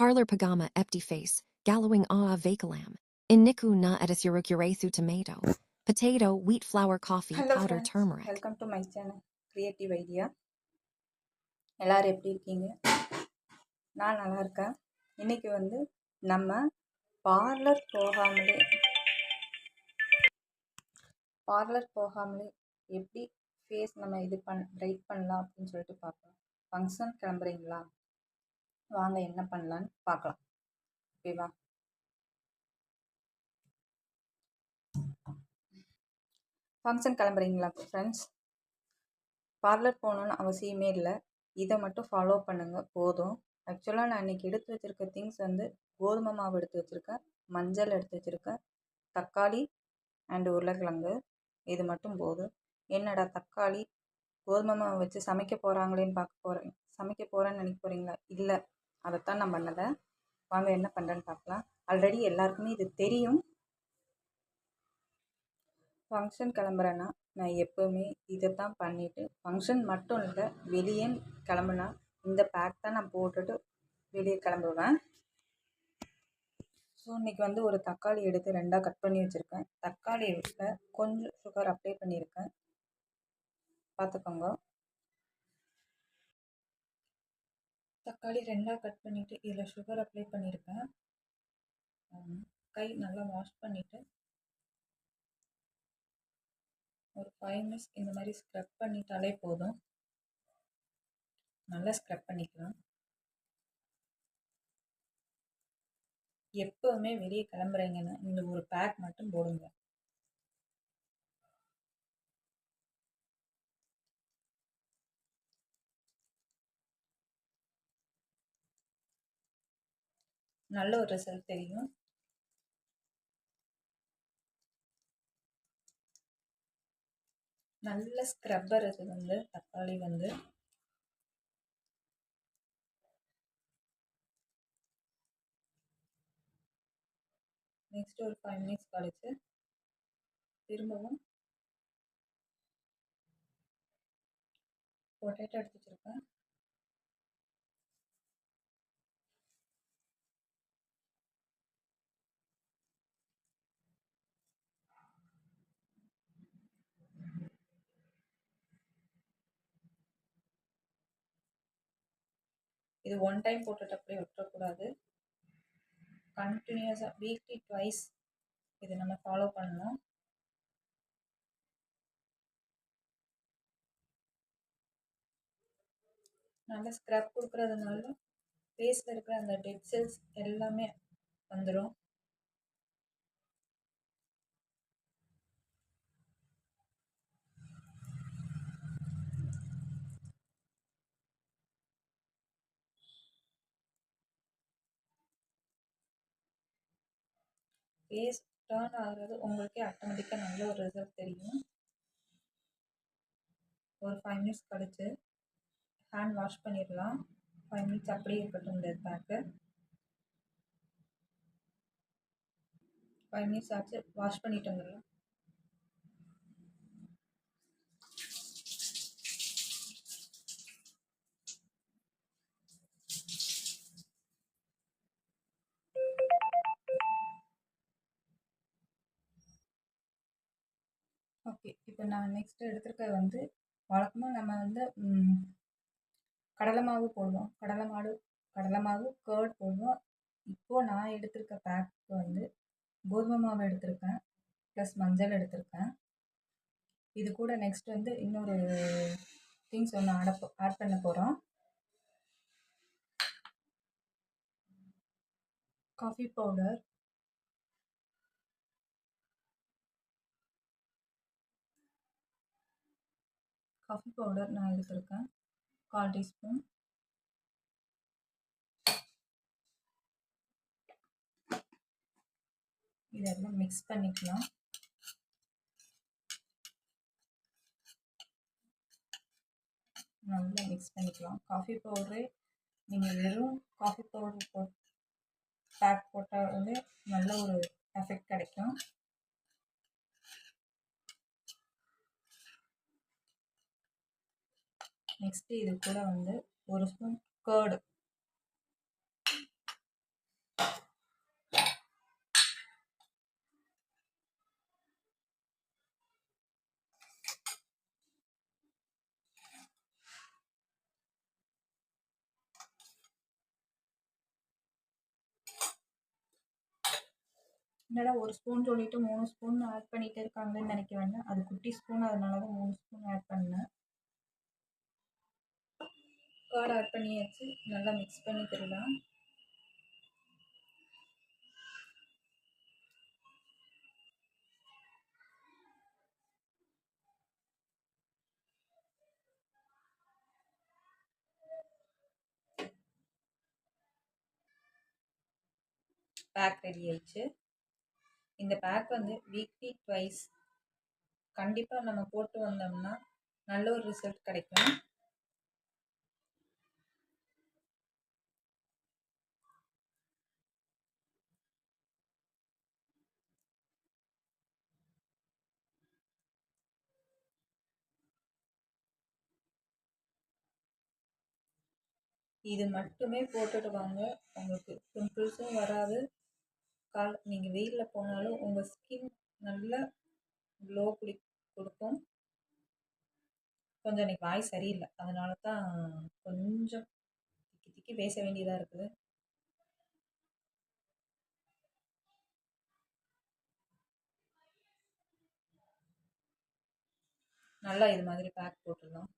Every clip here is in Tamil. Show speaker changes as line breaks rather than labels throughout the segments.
Parlor pagama epti face, gallowing a vacalam. Iniku na edithurucurathu tomato. Potato, wheat flour coffee,
hello
powder
friends
turmeric.
Welcome to my channel creative idea எல்லோரும் எப்படி இருக்கீங்க நான் நல்லா இருக்கேன் இன்றைக்கி வந்து நம்ம பார்லர் போகாமலே பார்லர் போகாமலே எப்படி ஃபேஸ் நம்ம இது பண் பிரைட் பண்ணலாம் அப்படின்னு சொல்லிட்டு பார்க்கலாம் ஃபங்க்ஷன் கிளம்புறீங்களா வாங்க என்ன பண்ணலான்னு பார்க்கலாம் ஓகேவா? ஃபங்க்ஷன் கிளம்புறீங்களா ஃப்ரெண்ட்ஸ் பார்லர் போகணுன்னு அவசியமே இல்லை. இதை மட்டும் ஃபாலோ பண்ணுங்கள் போதும். ஆக்சுவலாக நான் இன்றைக்கி எடுத்து வச்சுருக்க திங்ஸ் வந்து கோதுமை மாவு எடுத்து வச்சுருக்கேன் மஞ்சள் எடுத்து வச்சுருக்கேன் தக்காளி அண்டு உருளைக்கிழங்கு. இது மட்டும் போதும். என்னடா தக்காளி கோதுமை மாவு வச்சு சமைக்க போகிறாங்களேன்னு பார்க்க போகிறேன் சமைக்க போகிறேன்னு நினைக்க போகிறீங்களா இல்லை. அதைத்தான் நான் பண்ணலை. வாங்க என்ன பண்ணுறேன்னு பார்க்கலாம். ஆல்ரெடி எல்லாருக்குமே இது தெரியும். ஃபங்க்ஷன் கிளம்புறேன்னா நான் எப்போவுமே இதை தான் பண்ணிவிட்டு ஃபங்க்ஷன் மட்டும் இல்லை வெளியே கிளம்புனா இந்த பேக் தான் நான் போட்டுட்டு வெளியே கிளம்புவேன். ஸோ இன்றைக்கி வந்து ஒரு தக்காளி எடுத்து ரெண்டாக கட் பண்ணி வச்சுருக்கேன். தக்காளி எடுத்து கொஞ்சம் சுகர் அப்ளை பண்ணியிருக்கேன். பார்த்துக்கோங்க. தக்காளி ரெண்டாக கட் பண்ணிவிட்டு இதில் சுகர் அப்ளை பண்ணியிருக்கேன் கை நல்லா வாஷ் பண்ணிவிட்டு ஒரு ஃபைவ் மினிட்ஸ் இந்த மாதிரி ஸ்க்ரப் பண்ணிட்டாலே போதும். நல்லா ஸ்க்ரப் பண்ணிக்கலாம். எப்போவுமே வெளியே கிளம்புறீங்கன்னா இந்த ஒரு பேக் மட்டும் போடுங்க. நல்ல ஒரு ரிசல்ட் தெரியும். நல்ல ஸ்க்ரப்பர் இது வந்து தக்காளி வந்து. நெக்ஸ்ட் ஒரு ஃபைவ் மினிட்ஸ் கழிச்சு திரும்பவும் பொட்டேட்டோ எடுத்து வச்சுருக்கேன். இது ஒன் டைம் போட்டுட்டு அப்படியே விட்டுறக்கூடாது. கண்டினியூஸாக வீக்லி ட்வைஸ் இது நம்ம ஃபாலோ பண்ணணும். நல்லா ஸ்க்ரப் கொடுக்குறதுனால ஃபேஸில் இருக்கிற அந்த டெட் செல்ஸ் எல்லாமே வந்துடும் ஃபேஸ் டேர்ன் ஆகிறது உங்களுக்கே ஆட்டோமேட்டிக்காக நல்ல ஒரு ரிசல்ட் தெரியும். ஒரு ஃபைவ் மினிட்ஸ் கழிச்சு ஹேண்ட் வாஷ் பண்ணிடலாம். ஃபைவ் மினிட்ஸ் அப்படியே இருக்கட்டும் இந்த பேக்கு ஃபைவ் மினிட்ஸ் ஆச்சு வாஷ் பண்ணிட்டு வந்துடலாம் ஓகே இப்போ நான் நெக்ஸ்ட்டு எடுத்திருக்க வந்து வழக்கமாக நம்ம வந்து கடலை மாவு போடுவோம். கடலை மாடு கடலை மாவு கேர்ட் போடுவோம். இப்போது நான் எடுத்திருக்க பேக்கு வந்து கோதுமை மாவு எடுத்திருக்கேன் ப்ளஸ் மஞ்சள் எடுத்திருக்கேன். இது கூட நெக்ஸ்ட் வந்து இன்னொரு திங்ஸ் ஒன்று ஆட ஆட் பண்ண போகிறோம் காஃபி பவுடர் காஃபி பவுடர் நான் எடுத்திருக்கேன். கால் டீஸ்பூன். இதெல்லாம் மிக்ஸ் பண்ணிக்கலாம். நல்லா மிக்ஸ் பண்ணிக்கலாம். காஃபி பவுடரே நீங்கள் வெறும் காஃபி பவுடர் போ பேக் போட்டால் வந்து நல்ல ஒரு எஃபெக்ட் கிடைக்கும். நெக்ஸ்ட்டு இது கூட வந்து ஒரு ஸ்பூன் கேர்டு என்னடா ஒரு ஸ்பூன் சொல்லிட்டு மூணு ஸ்பூன் ஆட் பண்ணிகிட்டே இருக்காங்கன்னு நினைக்க வேண்டாம் அது குட்டி ஸ்பூன் அதனால தான் மூணு ஸ்பூன் ஆட் பண்ணேன். கார்டு ஆட் பண்ணியாச்சு நல்லா மிக்ஸ் பண்ணிக்கிடலாம் பேக் ரெடி ஆயிடுச்சு. இந்த பேக் வந்து வீக்லி ட்வைஸ் கண்டிப்பாக நம்ம போட்டு வந்தோம்னா நல்ல ஒரு ரிசல்ட் கிடைக்கும். இது மட்டுமே போட்டுட்டு வாங்க உங்களுக்கு பிம்பிள்ஸும் வராது. கால் நீங்கள் வெயிலில் போனாலும் உங்கள் ஸ்கின் நல்ல க்ளோ குடி கொடுக்கும். கொஞ்சம் எனக்கு வாய் சரியில்லை. அதனால தான் கொஞ்சம் திக்கி திக்கி பேச வேண்டியதாக இருக்குது. நல்லா இது மாதிரி பேக் போட்டுடலாம்.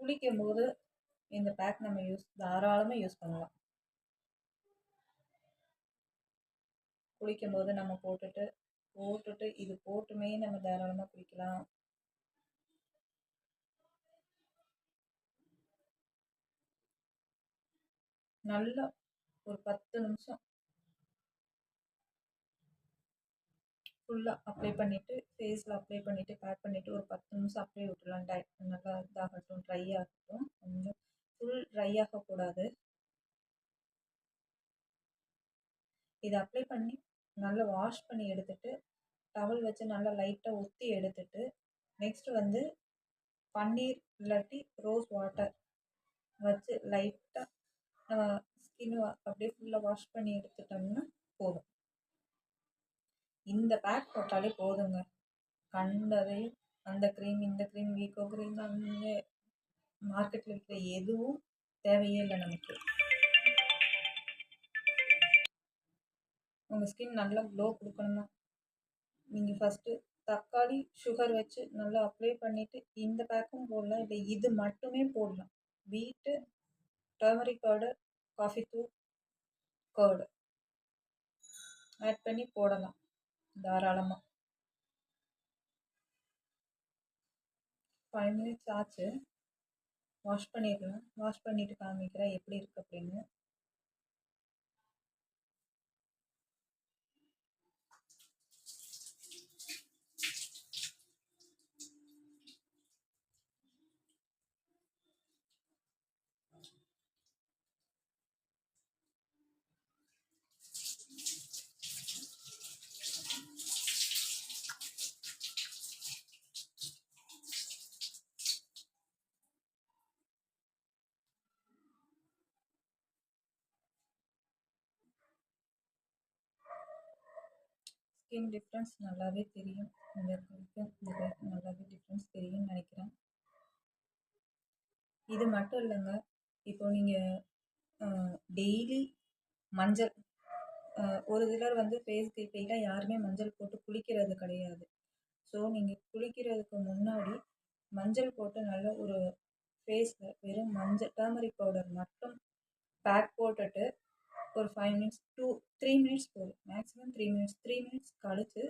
குளிக்கும் போது இந்த பேக் நம்ம யூஸ் தாராளமாக யூஸ் பண்ணலாம். குளிக்கும் போது நம்ம போட்டுட்டு போட்டுட்டு இது போட்டுமே நம்ம தாராளமாக குளிக்கலாம். நல்லா ஒரு பத்து நிமிஷம் ஃபுல்லாக அப்ளை பண்ணிவிட்டு ஃபேஸில் அப்ளை பண்ணிவிட்டு பேக் பண்ணிவிட்டு ஒரு பத்து நிமிஷம் அப்படியே விட்டுலாம் டை நல்லா இதாகட்டும் ட்ரை ஆகட்டும். கொஞ்சம் ஃபுல் ட்ரை ஆகக்கூடாது. இதை அப்ளை பண்ணி நல்லா வாஷ் பண்ணி எடுத்துட்டு டவல் வச்சு நல்லா லைட்டாக ஒத்தி எடுத்துட்டு நெக்ஸ்ட்டு வந்து பன்னீர் இல்லாட்டி ரோஸ் வாட்டர் வச்சு லைட்டாக நம்ம ஸ்கின் அப்படியே ஃபுல்லாக வாஷ் பண்ணி எடுத்துட்டோம்னா போதும். இந்த பேக் போட்டாலே போதுங்க. கண்டதை அந்த க்ரீம் இந்த க்ரீம் வீக்கோ க்ரீம் அந்த மார்க்கெட்டில் இருக்கிற எதுவும் தேவையே இல்லை நமக்கு. உங்கள் ஸ்கின் நல்லா க்ளோ கொடுக்கணுமா? நீங்கள் ஃபஸ்ட்டு தக்காளி சுகர் வச்சு நல்லா அப்ளை பண்ணிவிட்டு இந்த பேக்கும் போடலாம். இல்லை இது மட்டுமே போடலாம். வீட்டு டர்மரிக் பவுடர் காஃபி தூள் கர்டு ஆட் பண்ணி போடலாம். தாராளமாக ஃபைவ் மினிட்ஸ் ஆச்சு. வாஷ் பண்ணிடுறேன். வாஷ் பண்ணிவிட்டு காமிக்கிறேன். எப்படி இருக்குது அப்படின்னு. ஸ்கின் டிஃப்ரென்ஸ் நல்லாவே தெரியும். இந்த கருக்கும் இந்த நல்லாவே டிஃப்ரென்ஸ் தெரியும்னு நினைக்கிறேன். இது மட்டும் இல்லைங்க. இப்போ நீங்கள் டெய்லி மஞ்சள் ஒரு சிலர் வந்து ஃபேஸ் கேட்டையில் யாருமே மஞ்சள் போட்டு குளிக்கிறது கிடையாது. ஸோ நீங்கள் குளிக்கிறதுக்கு முன்னாடி மஞ்சள் போட்டு நல்ல ஒரு ஃபேஸில் வெறும் மஞ்சள் டர்மரிக் பவுடர் மட்டும் பேக் போட்டுட்டு ஒரு five minutes two three minutes போதும். Maximum three minutes three minutes கழித்து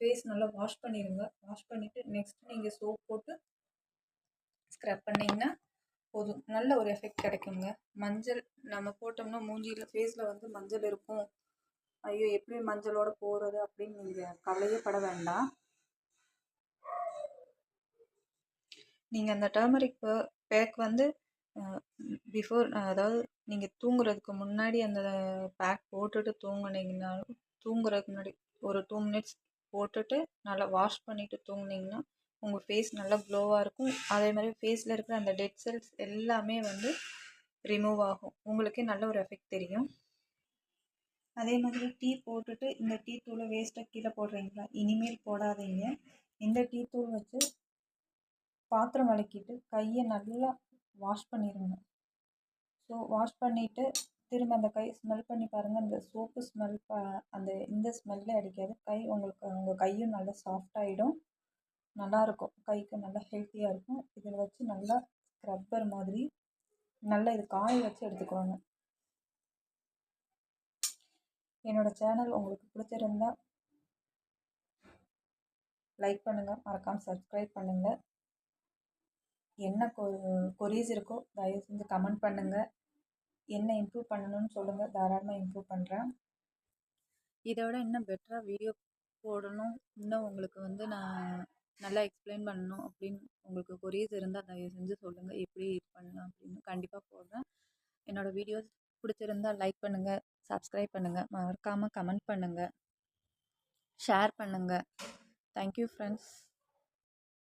ஃபேஸ் நல்லா வாஷ் பண்ணிடுங்க வாஷ் பண்ணிவிட்டு நெக்ஸ்ட் நீங்கள் சோப் போட்டு ஸ்க்ரப் பண்ணிங்கன்னா போதும். நல்ல ஒரு எஃபெக்ட் கிடைக்குங்க. மஞ்சள் நம்ம போட்டோம்னா மூஞ்சியில் ஃபேஸில் வந்து மஞ்சள் இருக்கும். ஐயோ எப்படி மஞ்சளோட போகிறது அப்படின்னு நீங்கள் கவலையே பட வேண்டாம். நீங்கள் அந்த டர்மரிக் பேக் வந்து பிஃபோர் அதாவது நீங்கள் தூங்குறதுக்கு முன்னாடி அந்த பேக் போட்டுட்டு தூங்குனீங்கனாலும் தூங்குறதுக்கு முன்னாடி ஒரு டூ மினிட்ஸ் போட்டுட்டு நல்லா வாஷ் பண்ணிவிட்டு தூங்குனீங்கன்னா உங்கள் ஃபேஸ் நல்லா க்ளோவாக இருக்கும். அதே மாதிரி ஃபேஸில் இருக்கிற அந்த டெட் செல்ஸ் எல்லாமே வந்து ரிமூவ் ஆகும். உங்களுக்கே நல்ல ஒரு எஃபெக்ட் தெரியும். அதே மாதிரி டீ போட்டுட்டு இந்த டீ தூளை வேஸ்ட்டாக கீழே போடுறீங்களா? இனிமேல் போடாதீங்க. இந்த டீ தூள் வச்சு பாத்திரம் வளக்கிட்டு கையை நல்லா வாஷ் பண்ணிடுங்க ஸோ வாஷ் பண்ணிவிட்டு திரும்ப அந்த கை ஸ்மெல் பண்ணி பாருங்கள் அந்த சோப்பு ஸ்மெல் ப அந்த இந்த ஸ்மெல்லே அடிக்காது. கை உங்களுக்கு உங்கள் கையும் நல்லா சாஃப்டாகிடும் நல்லாயிருக்கும் கைக்கு நல்லா ஹெல்த்தியாக இருக்கும். இதில் வச்சு நல்லா ஸ்க்ரப்பர் மாதிரி நல்லா இது காய வச்சு எடுத்துக்கோங்க. என்னோடய சேனல் உங்களுக்கு பிடிச்சிருந்தா லைக் பண்ணுங்கள் மறக்காமல் சப்ஸ்கிரைப் பண்ணுங்கள் என்ன கொ கொரீஸ் இருக்கோ தயவு செஞ்சு கமெண்ட் பண்ணுங்கள் என்ன இம்ப்ரூவ் பண்ணணும்னு சொல்லுங்கள் தாராளமாக இம்ப்ரூவ் பண்ணுறேன் இதை விட இன்னும் பெட்டராக வீடியோ போடணும். இன்னும் உங்களுக்கு வந்து நான் நல்லா எக்ஸ்பிளைன் பண்ணணும் அப்படின்னு உங்களுக்கு கொரியஸ் இருந்தால் தயவு செஞ்சு சொல்லுங்கள் எப்படி இது பண்ணலாம் அப்படின்னு கண்டிப்பாக போடுறேன். என்னோடய வீடியோஸ் பிடிச்சிருந்தா லைக் பண்ணுங்கள் சப்ஸ்கிரைப் பண்ணுங்கள் மறக்காமல் கமெண்ட் பண்ணுங்கள் ஷேர் பண்ணுங்கள் தேங்க்யூ ஃப்ரெண்ட்ஸ்